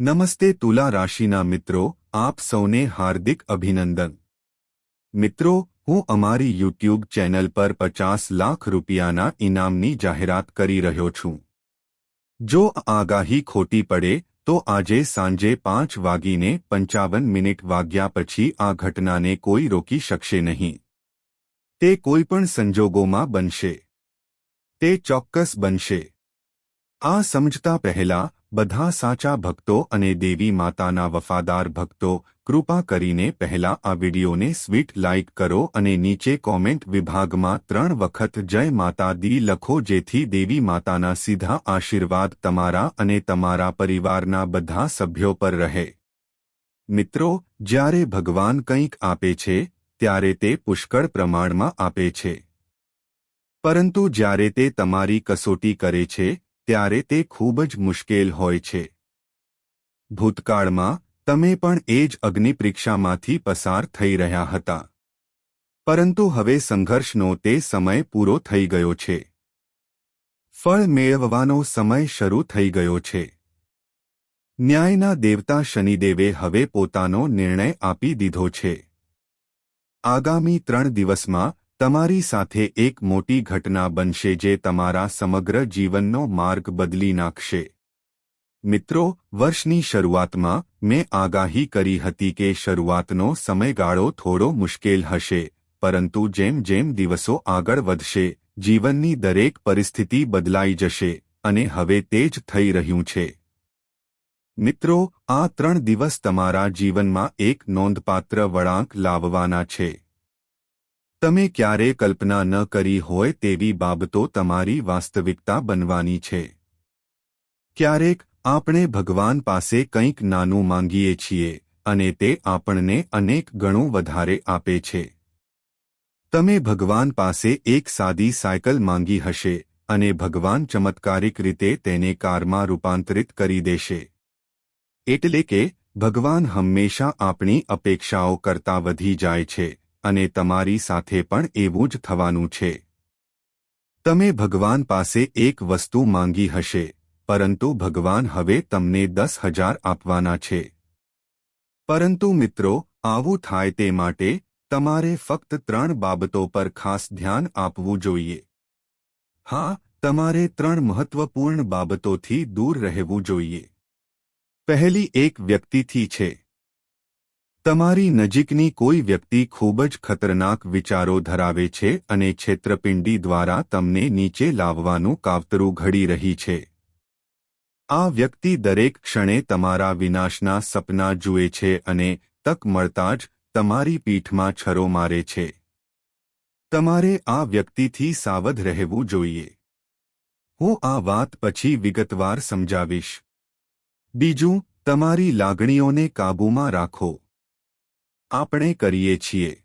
નમસ્તે તુલા રાશિના મિત્રો, આપ સૌને હાર્દિક અભિનંદન. મિત્રો, હું અમારી યુટ્યુબ ચેનલ પર પચાસ લાખ રૂપિયાના ઇનામની જાહેરાત કરી રહ્યો છું. જો આગાહી ખોટી પડે, તો આજે સાંજે પાંચ વાગીને પંચાવન મિનિટ વાગ્યા પછી આ ઘટનાને કોઈ રોકી શકશે નહીં. તે કોઈપણ સંજોગોમાં બનશે. તે ચોક્કસ બનશે. આ સમજતા પહેલા બધા સાચા ભક્તો અને દેવી માતાના વફાદાર ભક્તો, કૃપા કરીને પહેલા આ વિડીયોને સ્વીટ લાઇક કરો અને નીચે કોમેન્ટ વિભાગમાં ત્રણ વખત જય માતા દી લખો જેથી દેવી માતાના સીધા આશીર્વાદ તમારા અને તમારા પરિવારના બધા સભ્યો પર રહે. મિત્રો, જ્યારે ભગવાન કંઈક આપે છે, ત્યારે તે પુષ્કળ પ્રમાણમાં આપે છે. પરંતુ જ્યારે તે તમારી કસોટી કરે છે ત્યારે તે ખૂબ જ મુશ્કેલ હોય છે. ભૂતકાળમાં, તમે પણ એ જ અગ્નિપરીક્ષામાંથી પસાર થઈ રહ્યા હતા. પરંતુ હવે સંઘર્ષનો તે સમય પૂરો થઈ ગયો છે. ફળ મેળવવાનો સમય શરૂ થઈ ગયો છે. ન્યાયના દેવતા શનિદેવે હવે પોતાનો નિર્ણય આપી દીધો છે. આગામી ત્રણ દિવસમાં તમારી સાથે એક મોટી ઘટના બનશે જે તમારા સમગ્ર જીવનનો માર્ગ બદલી નાખશે. મિત્રો, વર્ષની શરૂઆતમાં મેં આગાહી કરી હતી કે શરૂઆતનો સમયગાળો થોડો મુશ્કેલ હશે, પરંતુ જેમ જેમ દિવસો આગળ વધશે, જીવનની દરેક પરિસ્થિતિ બદલાઈ જશે, અને હવે તે જ થઈ રહ્યું છે. મિત્રો, આ ત્રણ દિવસ તમારા જીવનમાં એક નોંધપાત્ર વળાંક લાવવાના છે. તમે ક્યારે કલ્પના ન કરી હોય તેવી બાબતો તમારી વાસ્તવિકતા બનવાની છે. ક્યારેક આપણે ભગવાન પાસે કંઈક નાનું માંગીએ છીએ અને તે આપણને અનેક ગણું વધારે આપે છે. તમે ભગવાન પાસે એક સાદી સાયકલ માંગી હશે અને ભગવાન ચમત્કારિક રીતે તેને કારમાં રૂપાંતરિત કરી દેશે. એટલે કે ભગવાન હંમેશા આપણી અપેક્ષાઓ કરતાં વધી જાય છે અને તમારી સાથે પણ એવું જ થવાનું છે. તમે ભગવાન પાસે એક વસ્તુ માંગી હશે, પરંતુ ભગવાન હવે તમને દસ હજાર આપવાના છે. પરંતુ મિત્રો, આવું થાય તે માટે તમારે ફક્ત ત્રણ બાબતો પર ખાસ ધ્યાન આપવું જોઈએ. હા, તમારે ત્રણ મહત્વપૂર્ણ બાબતોથી દૂર રહેવું જોઈએ. પહેલી એક વ્યક્તિથી છે. તમારી નજીકની કોઈ વ્યક્તિ ખૂબ જ ખતરનાક વિચારો ધરાવે છે અને છેત્રપિંડી દ્વારા તમને નીચે લાવવાનું કાવતરું ઘડી રહી છે. આ વ્યક્તિ દરેક ક્ષણે તમારા વિનાશના સપના જુએ છે અને તક મળતા જ તમારી પીઠમાં છરો મારે છે. તમારે આ વ્યક્તિથી સાવધ રહેવું જોઈએ. હું આ વાત પછી વિગતવાર સમજાવીશ. બીજું, તમારી લાગણીઓને કાબૂમાં રાખો. આપણે કરીએ છીએ.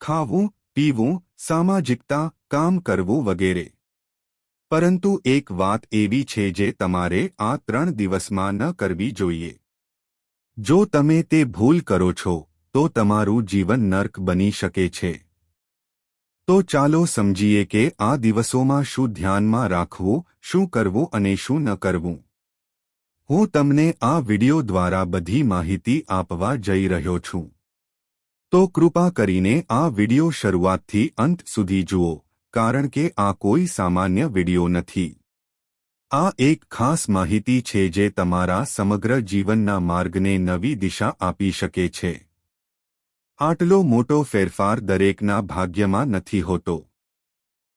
ખાવું, પીવું, સામાજિકતા, કામ કરવું વગેરે. પરંતુ એક વાત એવી છે જે તમારે આ ત્રણ દિવસમાં ન કરવી જોઈએ. જો તમે તે ભૂલ કરો છો, તો તમારું જીવન નર્ક બની શકે છે. તો ચાલો સમજીએ કે આ દિવસોમાં શું ધ્યાનમાં રાખવું, શું કરવું અને શું ન કરવું. હું તમને આ વિડિયો દ્વારા બધી માહિતી આપવા જઈ રહ્યો છું. તો કૃપા કરીને આ વિડિયો શરૂઆતથી અંત સુધી જુઓ, કારણ કે આ કોઈ સામાન્ય વિડિયો નથી. આ એક ખાસ માહિતી છે જે તમારા સમગ્ર જીવનના માર્ગને નવી દિશા આપી શકે છે. આટલો મોટો ફેરફાર દરેકના ભાગ્યમાં નથી હોતો.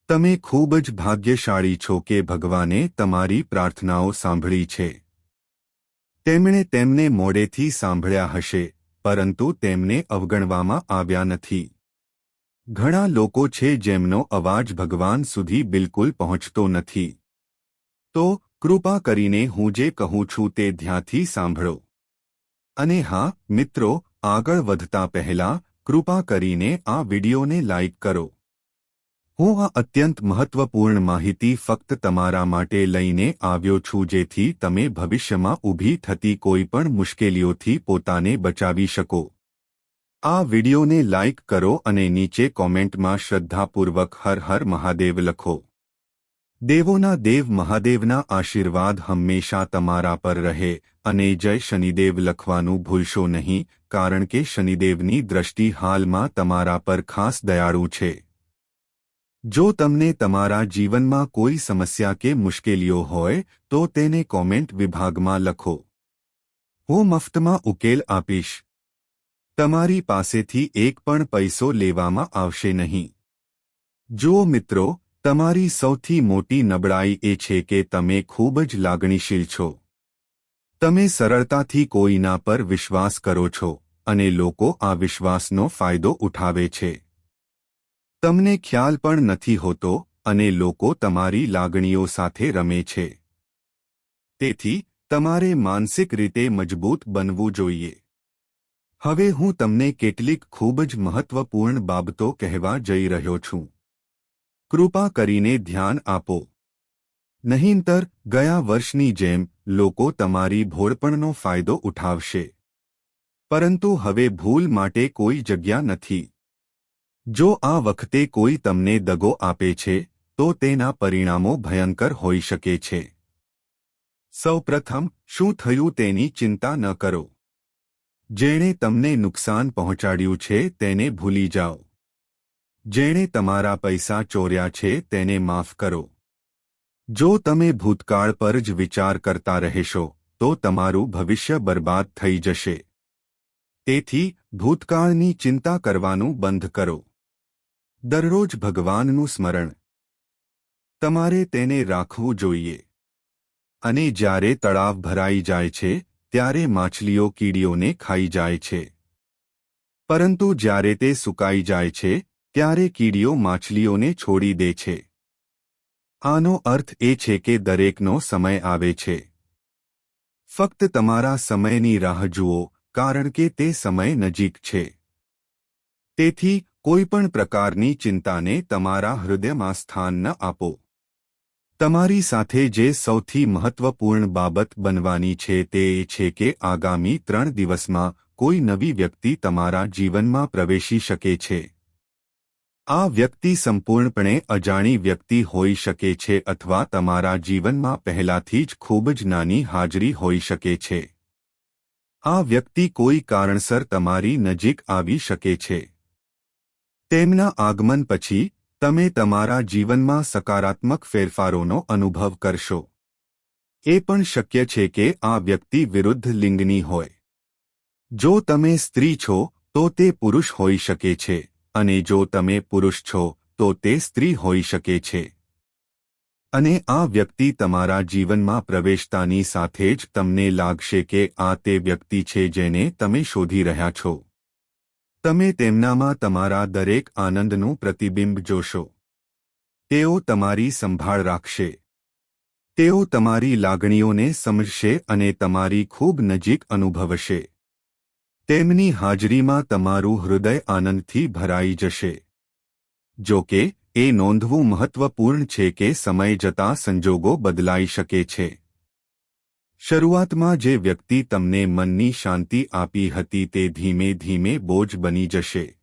તમે ખૂબ જ ભાગ્યશાળી છો કે ભગવાને તમારી પ્રાર્થનાઓ સાંભળી છે. તેમણે તેમને મોડેથી સાંભળ્યા હશે. પરંતુ તેમને અવગણવામાં આવ્યા નથી. ઘણા લોકો છે જેમનો અવાજ ભગવાન સુધી બિલકુલ પહોંચતો નથી. તો, કૃપા કરીને હું જે કહું છું તે ધ્યાનથી સાંભળો. અને હા, મિત્રો, આગળ વધતા પહેલા કૃપા કરીને આ વિડિયોને લાઇક કરો. હું આ અત્યંત મહત્વપૂર્ણ માહિતી ફક્ત તમારા માટે લઈને આવ્યો છું જેથી તમે ભવિષ્યમાં ઊભી થતી કોઈપણ મુશ્કેલીઓથી પોતાને બચાવી શકો. આ વિડિયોને લાઇક કરો અને નીચે કોમેન્ટમાં શ્રદ્ધાપૂર્વક હર હર મહાદેવ લખો. દેવોના દેવ મહાદેવના આશીર્વાદ હંમેશા તમારા પર રહે અને જય શનિદેવ લખવાનું ભૂલશો નહીં, કારણ કે શનિદેવની દ્રષ્ટિ હાલમાં તમારા પર ખાસ દયાળુ છે. જો તમને તમારા જીવનમાં કોઈ સમસ્યા કે મુશ્કેલીઓ હોય, તો તેને કોમેન્ટ વિભાગમાં લખો. હું મફતમાં ઉકેલ આપીશ. તમારી પાસેથી એક પણ પૈસો લેવામાં આવશે નહીં. જો મિત્રો, તમારી સૌથી મોટી નબળાઈ એ છે કે તમે ખૂબ જ લાગણીશીલ છો. તમે સરળતાથી કોઈના પર વિશ્વાસ કરો છો, અને લોકો આ વિશ્વાસનો ફાયદો ઉઠાવે છે. તમને ખ્યાલ પણ નથી હોતો અને લોકો તમારી લાગણીઓ સાથે રમે છે. તેથી, તમારે માનસિક રીતે મજબૂત બનવું જોઈએ. હવે હું તમને કેટલીક ખૂબ જ મહત્વપૂર્ણ બાબતો કહેવા જઈ રહ્યો છું. કૃપા કરીને ધ્યાન આપો. નહીંતર, ગયા વર્ષની જેમ, લોકો તમારી ભોળપણનો ફાયદો ઉઠાવશે. પરંતુ હવે ભૂલ માટે કોઈ જગ્યા નથી. જો આ વખતે કોઈ તમને દગો આપે છે, તો તેના પરિણામો ભયંકર હોઈ શકે છે. સૌપ્રથમ, શું થયું તેની ચિંતા ન કરો. જેણે તમને નુકસાન પહોંચાડ્યું છે, તેને ભૂલી જાઓ. જેણે તમારા પૈસા ચોર્યા છે, તેને માફ કરો. જો તમે ભૂતકાળ પર જ વિચાર કરતા રહેશો, તો તમારું ભવિષ્ય બરબાદ થઈ જશે. તેથી, ભૂતકાળની ચિંતા કરવાનું બંધ કરો. દરરોજ ભગવાનનું સ્મરણ. તમારે તેને રાખવું જોઈએ. અને જ્યારે તળાવ ભરાઈ જાય છે, ત્યારે માછલીઓ કીડીઓને ખાઈ જાય છે. પરંતુ જ્યારે તે સુકાઈ જાય છે, ત્યારે કીડીઓ માછલીઓને છોડી દે છે. આનો અર્થ એ છે કે દરેકનો સમય આવે છે. ફક્ત તમારા સમયની રાહ જુઓ, કારણ કે તે સમય નજીક છે. તેથી કોઈપણ પ્રકારની ચિંતાને તમારા હૃદયમાં સ્થાન ન આપો. તમારી સાથે જે સૌથી મહત્વપૂર્ણ બાબત બનવાની છે તે એ છે કે આગામી ત્રણ દિવસમાં કોઈ નવી વ્યક્તિ તમારા જીવનમાં પ્રવેશી શકે છે. આ વ્યક્તિ સંપૂર્ણપણે અજાણી વ્યક્તિ હોઈ શકે છે અથવા તમારા જીવનમાં પહેલાથી જ ખૂબ જ નાની હાજરી હોઈ શકે છે. આ વ્યક્તિ કોઈ કારણસર તમારી નજીક આવી શકે છે. તેમના આગમન પછી, તમે તમારા જીવનમાં સકારાત્મક ફેરફારોનો અનુભવ કરશો. એ પણ શક્ય છે કે આ વ્યક્તિ વિરુદ્ધ લિંગની હોય. જો તમે સ્ત્રી છો, તો તે પુરુષ હોઈ શકે છે, અને જો તમે પુરુષ છો, તો તે સ્ત્રી હોઈ શકે છે. અને આ વ્યક્તિ તમારા જીવનમાં પ્રવેશતાની સાથે જ તમને લાગશે કે આ તે વ્યક્તિ છે જેને તમે શોધી રહ્યા છો. તમે તેમનામાં તમારા દરેક આનંદનું પ્રતિબિંબ જોશો. તેઓ તમારી સંભાળ રાખશે. તેઓ તમારી લાગણીઓને સમજશે અને તમારી ખૂબ નજીક અનુભવશે. તેમની હાજરીમાં તમારું હૃદય આનંદથી ભરાઈ જશે. જો કે, એ નોંધવું મહત્વપૂર્ણ છે કે સમય જતાં સંજોગો બદલાઈ શકે છે. શરૂઆતમાં જે વ્યક્તિ તમને મનની શાંતિ આપી હતી તે ધીમે ધીમે બોજ બની જશે.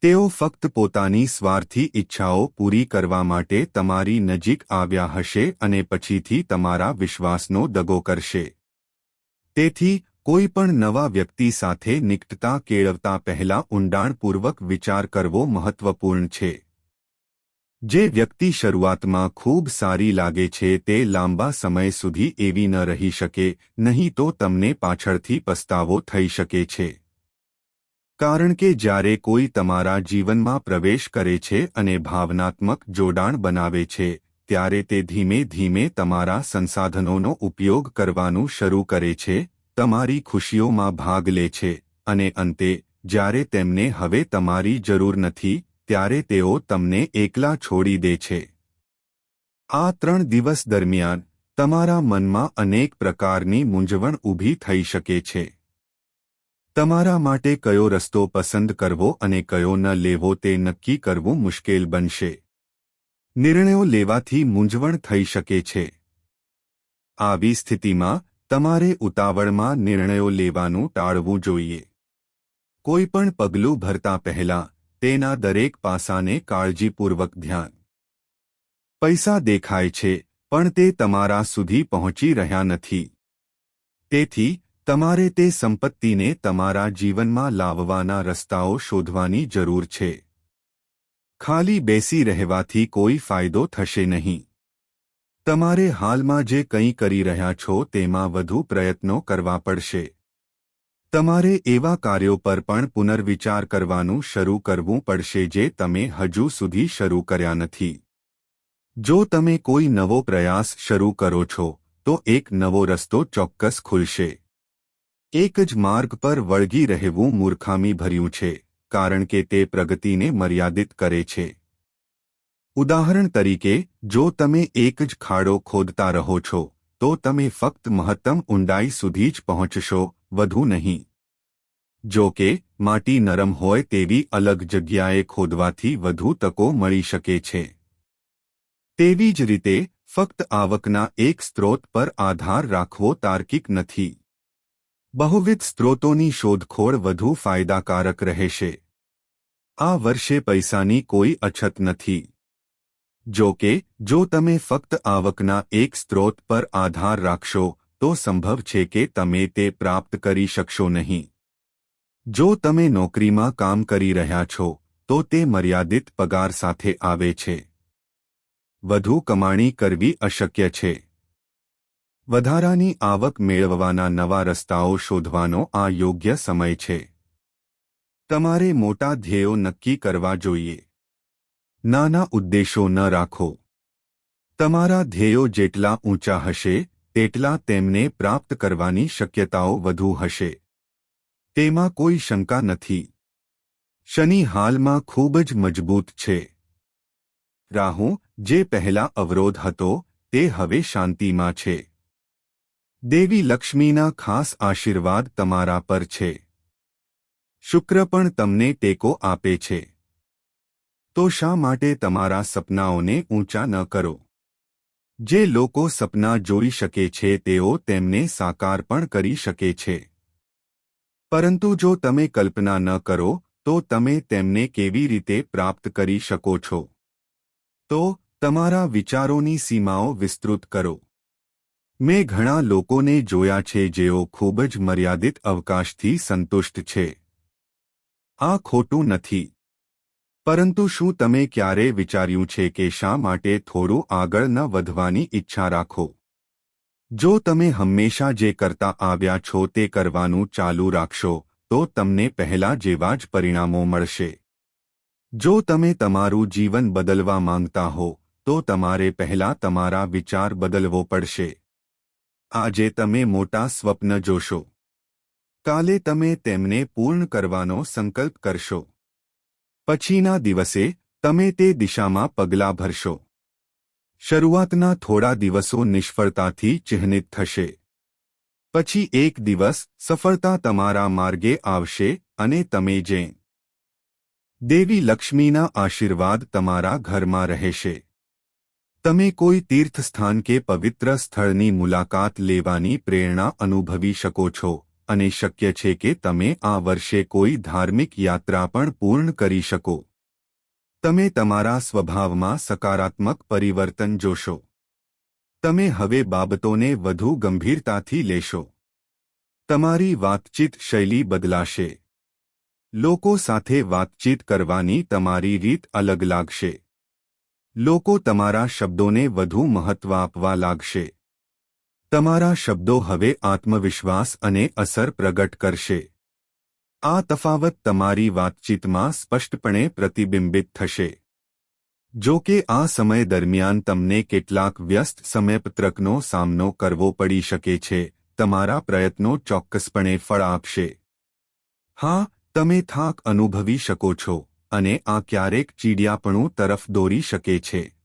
તેઓ ફક્ત પોતાની સ્વાર્થી ઈચ્છાઓ પૂરી કરવા માટે તમારી નજીક આવ્યા હશે અને પછીથી તમારા વિશ્વાસનો દગો કરશે. તેથી, કોઈ પણ નવા વ્યક્તિ સાથે નિકટતા કેળવતા પહેલા ઊંડાણપૂર્વક વિચાર કરવો મહત્વપૂર્ણ છે. જે વ્યક્તિ શરૂઆતમાં ખૂબ સારી લાગે છે તે લાંબા સમય સુધી એવી ન રહી શકે, નહીં તો તમને પાછળથી પસ્તાવો થઈ શકે છે. કારણ કે જ્યારે કોઈ તમારા જીવનમાં પ્રવેશ કરે છે અને ભાવનાત્મક જોડાણ બનાવે છે, ત્યારે તે ધીમે ધીમે તમારા સંસાધનોનો ઉપયોગ કરવાનું શરૂ કરે છે, તમારી ખુશીઓમાં ભાગ લે છે, અને અંતે, જ્યારે તેમને હવે તમારી જરૂર નથી ત્યારે તેઓ તમને એકલા છોડી દે છે. આ ત્રણ દિવસ દરમિયાન, તમારા મનમાં અનેક પ્રકારની મૂંઝવણ ઊભી થઈ શકે છે. તમારા માટે કયો રસ્તો પસંદ કરવો અને કયો ન લેવો તે નક્કી કરવું મુશ્કેલ બનશે. નિર્ણયો લેવાથી મૂંઝવણ થઈ શકે છે. આવી સ્થિતિમાં, તમારે ઉતાવળમાં નિર્ણયો લેવાનું ટાળવું જોઈએ. કોઈપણ પગલું ભરતા પહેલા તેના દરેક પાસાને કાળજીપૂર્વક ધ્યાન. પૈસા દેખાય છે, પણ તે તમારા સુધી પહોંચી રહ્યા નથી. તેથી, તમારે તે સંપત્તિને તમારા જીવનમાં લાવવાના રસ્તાઓ શોધવાની જરૂર છે. ખાલી બેસી રહેવાથી કોઈ ફાયદો થશે નહીં. તમારે હાલમાં જે કંઈ કરી રહ્યા છો તેમાં વધુ પ્રયત્નો કરવા પડશે. તમારે એવા કાર્યો પર પણ પુનર્વિચાર કરવાનું શરૂ કરવું પડશે જે તમે હજુ સુધી શરૂ કર્યા નથી. જો તમે કોઈ નવો પ્રયાસ શરૂ કરો છો, તો એક નવો રસ્તો ચોક્કસ ખુલશે. એક જ માર્ગ પર વળગી રહેવું મૂર્ખામી ભર્યું છે, કારણ કે તે પ્રગતિને મર્યાદિત કરે છે. ઉદાહરણ તરીકે, જો તમે એક જ ખાડો ખોદતા રહો છો, તો તમે ફક્ત મહત્તમ ઊંડાઈ સુધી જ પહોંચશો વધુ નહીં. જો કે, માટી નરમ હોય તેવી અલગ જગ્યાએ ખોદવાથી વધુ તકો મળી શકે છે. તેવી જ રીતે, ફક્ત આવકના એક સ્ત્રોત પર આધાર રાખવો તાર્કિક નથી. બહુવિધ સ્ત્રોતોની શોધખોળ વધુ ફાયદાકારક રહેશે. આ વર્ષે પૈસાની કોઈ અછત નથી. જો કે, જો તમે ફક્ત આવકના એક સ્ત્રોત પર આધાર રાખશો તો સંભવ છે કે તમે તે પ્રાપ્ત કરી શકશો નહીં. જો તમે નોકરીમાં કામ કરી રહ્યા છો, તો તે મર્યાદિત પગાર સાથે આવે છે. વધુ કમાણી કરવી અશક્ય છે. વધારાની આવક મેળવવાના નવા રસ્તાઓ શોધવાનો આ યોગ્ય સમય છે. તમારે મોટા ધ્યેયો નક્કી કરવા જોઈએ. નાના ઉદ્દેશો ન રાખો. તમારા ધ્યેયો જેટલા ઊંચા હશે તેટલા તેમને પ્રાપ્ત કરવાની શક્યતાઓ વધુ હશે. તેમાં કોઈ શંકા નથી. શનિ હાલમાં ખૂબ જ મજબૂત છે. રાહુ, જે પહેલા અવરોધ હતો, તે હવે શાંતિમાં છે. દેવી લક્ષ્મીના ખાસ આશીર્વાદ તમારા પર છે. શુક્ર પણ તમને ટેકો આપે છે. તો શા માટે તમારા સપનાઓને ઊંચા ન કરો? જે લોકો સપના જોઈ શકે છે, તેઓ તેમને સાકાર પણ કરી શકે છે. પરંતુ જો તમે કલ્પના ન કરો, તો તમે તેમને કેવી રીતે પ્રાપ્ત કરી શકો છો? તો, તમારા વિચારોની સીમાઓ વિસ્તૃત કરો. મેં ઘણા લોકોને જોયા છે, જેઓ ખૂબ જ મર્યાદિત અવકાશથી સંતુષ્ટ છે. આ ખોટું નથી. પરંતુ શું તમે ક્યારે વિચાર્યું છે કે શા માટે થોડું આગળ ન વધવાની ઈચ્છા રાખો? જો તમે હંમેશા જે કરતા આવ્યા છો તે કરવાનું ચાલુ રાખશો, તો તમને પહેલા જેવા જ પરિણામો મળશે. જો તમે તમારું જીવન બદલવા માંગતા હો, તો તમારે પહેલા તમારા વિચાર બદલવો પડશે. આજે તમે મોટા સ્વપ્ન જોશો. કાલે તમે તેમને પૂર્ણ કરવાનો સંકલ્પ કરશો. પછીના દિવસે તમે તે દિશામાં પગલાં ભરશો. શરૂઆતના થોડા દિવસો નિષ્ફળતાથી ચિહ્નિત થશે. પછી એક દિવસ સફળતા તમારા માર્ગે આવશે અને તમે જે દેવી લક્ષ્મીના આશીર્વાદ તમારા ઘરમાં રહેશે. તમે કોઈ તીર્થસ્થાન કે પવિત્ર સ્થળની મુલાકાત લેવાની પ્રેરણા અનુભવી શકો છો. અને શક્ય છે કે તમે આ વર્ષે કોઈ ધાર્મિક યાત્રા પણ પૂર્ણ કરી શકો. તમે તમારા સ્વભાવમાં સકારાત્મક પરિવર્તન જોશો. તમે હવે બાબતોને વધુ ગંભીરતાથી લેશો. તમારી વાતચીત શૈલી બદલાશે. લોકો સાથે વાતચીત કરવાની તમારી રીત અલગ લાગશે. લોકો તમારા શબ્દોને વધુ મહત્વ આપવા લાગશે. તમારા શબ્દો હવે આત્મવિશ્વાસ અને અસર પ્રગટ કરશે. આ તફાવત તમારી વાતચીતમાં સ્પષ્ટપણે પ્રતિબિંબિત થશે. જો કે આ સમય દરમિયાન તમને કેટલાક વ્યસ્ત સમયપત્રકનો સામનો કરવો પડી શકે છે, તમારા પ્રયત્નો ચોક્કસપણે ફળ આપશે. હા, તમે થાક અનુભવી શકો છો, અને આ ક્યારેક ચીડિયાપણું તરફ દોરી શકે છે.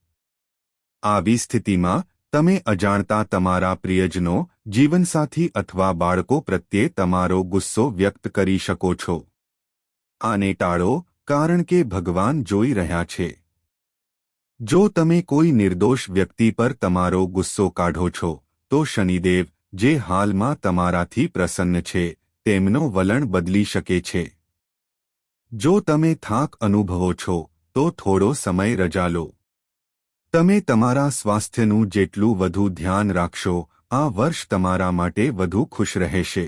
આવી સ્થિતિમાં તમે અજાણતા તમારા પ્રિયજનો, જીવનસાથી અથવા બાળકો પ્રત્યે તમારો ગુસ્સો વ્યક્ત કરી શકો છો. આને ટાળો, કારણ કે ભગવાન જોઈ રહ્યા છે. જો તમે કોઈ નિર્દોષ વ્યક્તિ પર તમારો ગુસ્સો કાઢો છો, તો શનિદેવ, જે હાલમાં તમારાથી પ્રસન્ન છે, તેમનો વલણ બદલી શકે છે. જો તમે થાક અનુભવો છો, તો થોડો સમય રજા લો. તમે તમારા સ્વાસ્થ્યનું જેટલું વધુ ધ્યાન રાખશો, આ વર્ષ તમારા માટે વધુ ખુશ રહેશે.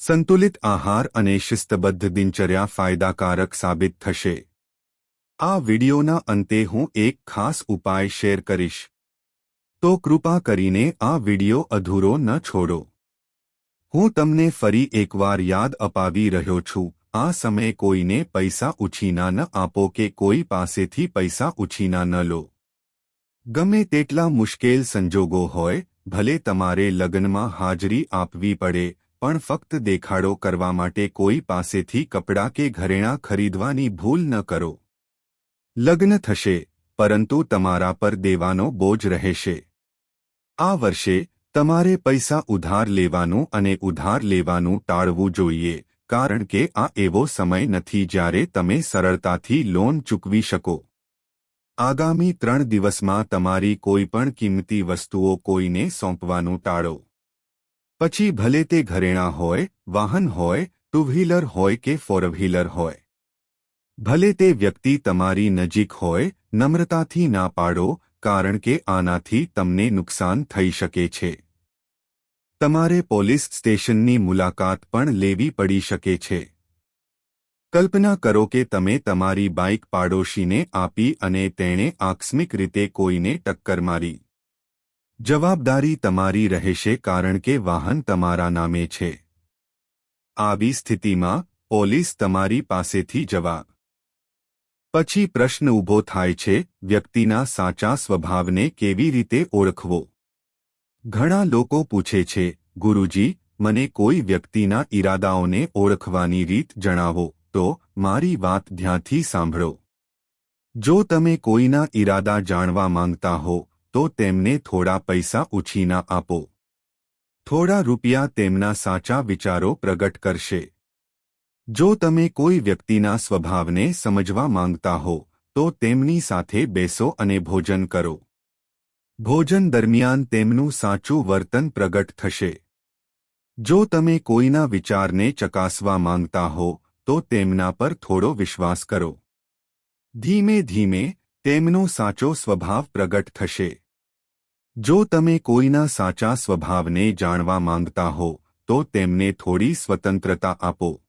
સંતુલિત આહાર અને શિસ્તબદ્ધ દિનચર્યા ફાયદાકારક સાબિત થશે. આ વિડિયોના અંતે હું એક ખાસ ઉપાય શેર કરીશ. તો કૃપા કરીને આ વિડિયો અધૂરો ન છોડો. હું તમને ફરી એકવાર યાદ અપાવી રહ્યો છું, આ સમયે કોઈને પૈસા ઉછીના ન આપો કે કોઈ પાસેથી પૈસા ઉછીના ન લો. ગમે તેટલા મુશ્કેલ સંજોગો હોય, ભલે તમારે લગ્નમાં હાજરી આપવી પડે, પણ ફક્ત દેખાડો કરવા માટે કોઈ પાસેથી કપડાં કે ઘરેણાં ખરીદવાની ભૂલ ન કરો. લગ્ન થશે, પરંતુ તમારા પર દેવાનો બોજ રહેશે. આ વર્ષે, તમારે પૈસા ઉધાર લેવાનું અને ઉધાર લેવાનું ટાળવું જોઈએ, કારણ કે આ એવો સમય નથી જ્યારે તમે સરળતાથી લોન ચૂકવી શકો. આગામી ત્રણ દિવસમાં તમારી કોઈપણ કિંમતી વસ્તુઓ કોઈને સોંપવાનું ટાળો. પછી ભલે તે ઘરેણાં હોય, વાહન હોય ટુ વ્હીલર હોય કે ફોર વ્હીલર હોય. ભલે તે વ્યક્તિ તમારી નજીક હોય, નમ્રતાથી ના પાડો, કારણ કે આનાથી તમને નુકસાન થઈ શકે છે. તમારે પોલીસ સ્ટેશનની મુલાકાત પણ લેવી પડી શકે છે. કલ્પના કરો કે તમે તમારી બાઇક પાડોશીને આપી અને તેણે આકસ્મિક રીતે કોઈને ટક્કર મારી. જવાબદારી તમારી રહેશે કારણ કે વાહન તમારા નામે છે. આવી સ્થિતિમાં પોલીસ તમારી પાસેથી જવાબ. પછી પ્રશ્ન ઊભો થાય છે, વ્યક્તિના સાચા સ્વભાવને કેવી રીતે ઓળખવો? ઘણા લોકો પૂછે છે, ગુરુજી, મને કોઈ વ્યક્તિના ઈરાદાઓને ઓળખવાની રીત જણાવો. તો મારી વાત ધ્યાનથી સાંભળો. જો તમે કોઈના ઈરાદા જાણવા માંગતા હો, તો તેમને થોડા પૈસા ઉછીના આપો. થોડા રૂપિયા તેમના સાચા વિચારો પ્રગટ કરશે. જો તમે કોઈ વ્યક્તિના સ્વભાવને સમજવા માંગતા હો, તો તેમની સાથે બેસો અને ભોજન કરો. ભોજન દરમિયાન તેમનું સાચું વર્તન પ્રગટ થશે. જો તમે કોઈના વિચારને ચકાસવા માંગતા હો તો તેમના પર થોડો વિશ્વાસ કરો. ધીમે ધીમે તેમનો સાચો સ્વભાવ પ્રગટ થશે. જો તમે કોઈના સાચા સ્વભાવને જાણવા માંગતા હો, તો તેમને થોડી સ્વતંત્રતા આપો.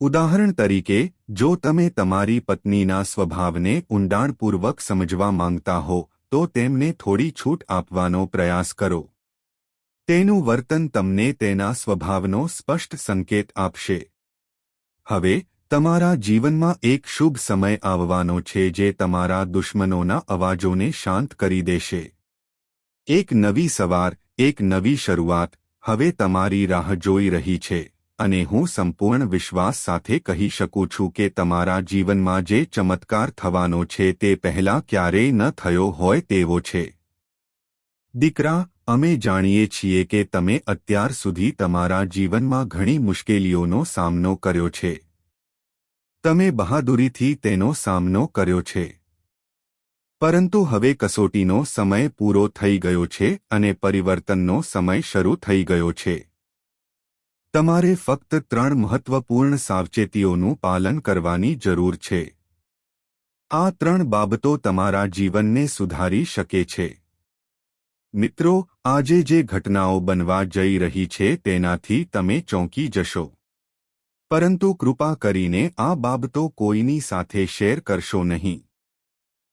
ઉદાહરણ તરીકે, જો તમે તમારી પત્નીના સ્વભાવને ઊંડાણપૂર્વક સમજવા માંગતા હો, તો તેમને થોડી છૂટ આપવાનો પ્રયાસ કરો. તેનું વર્તન તમને તેના સ્વભાવનો સ્પષ્ટ સંકેત આપશે. હવે, તમારા જીવનમાં એક શુભ સમય આવવાનો છે જે તમારા દુશ્મનોના અવાજોને શાંત કરી દેશે. એક નવી સવાર, એક નવી શરૂઆત, હવે તમારી રાહ જોઈ રહી છે, અને હું સંપૂર્ણ વિશ્વાસ સાથે કહી શકું છું કે તમારા જીવનમાં જે ચમત્કાર થવાનો છે તે પહેલાં ક્યારેય ન થયો હોય તેવો છે. દીકરા અમે જાણીએ છીએ કે તમે અત્યાર સુધી તમારા જીવનમાં ઘણી મુશ્કેલીઓનો સામનો કર્યો છે. તમે બહાદુરીથી તેનો સામનો કર્યો છે. પરંતુ હવે કસોટીનો સમય પૂરો થઈ ગયો છે અને પરિવર્તનનો સમય શરૂ થઈ ગયો છે. તમારે ફક્ત ત્રણ મહત્વપૂર્ણ સાવચેતીઓનું પાલન કરવાની જરૂર છે. આ ત્રણ બાબતો તમારા જીવનને સુધારી શકે છે. મિત્રો, આજે જે ઘટનાઓ બનવા જઈ રહી છે તેનાથી તમે ચોંકી જશો. પરંતુ કૃપા કરીને આ બાબતો કોઈની સાથે શેર કરશો નહીં.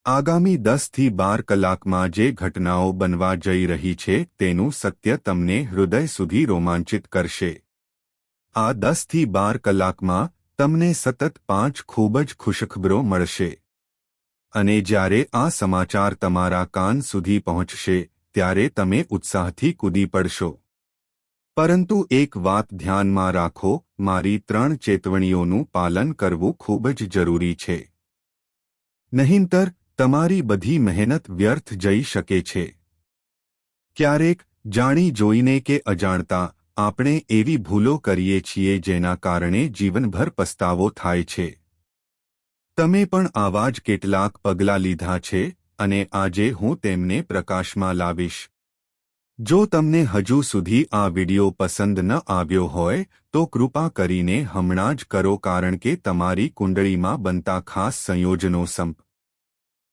આગામી દસથી બાર કલાકમાં જે ઘટનાઓ બનવા જઈ રહી છે તેનું સત્ય તમને હૃદય સુધી રોમાંચિત કરશે. આ દસથી બાર કલાકમાં તમને સતત પાંચ ખૂબ જ ખુશખબરો મળશે. અને જ્યારે આ સમાચાર તમારા કાન સુધી પહોંચશે ત્યારે તમે ઉત્સાહથી કૂદી પડશો. પરંતુ એક વાત ધ્યાનમાં રાખો, મારી ત્રણ ચેતવણીઓનું પાલન કરવું ખૂબ જ જરૂરી છે. નહીંતર, તમારી બધી મહેનત વ્યર્થ જઈ શકે છે. ક્યારેક, જાણી જોઈને કે અજાણતા, આપણે એવી ભૂલો કરીએ છીએ જેના કારણે જીવનભર પસ્તાવો થાય છે. તમે પણ આવા જ કેટલાક પગલાં લીધા છે અને આજે હું તેમને પ્રકાશમાં લાવીશ. જો તમને હજુ સુધી આ વિડિયો પસંદ ન આવ્યો હોય, તો કૃપા કરીને હમણાં જ કરો કારણ કે તમારી કુંડળીમાં બનતા ખાસ સંયોજનો સંપ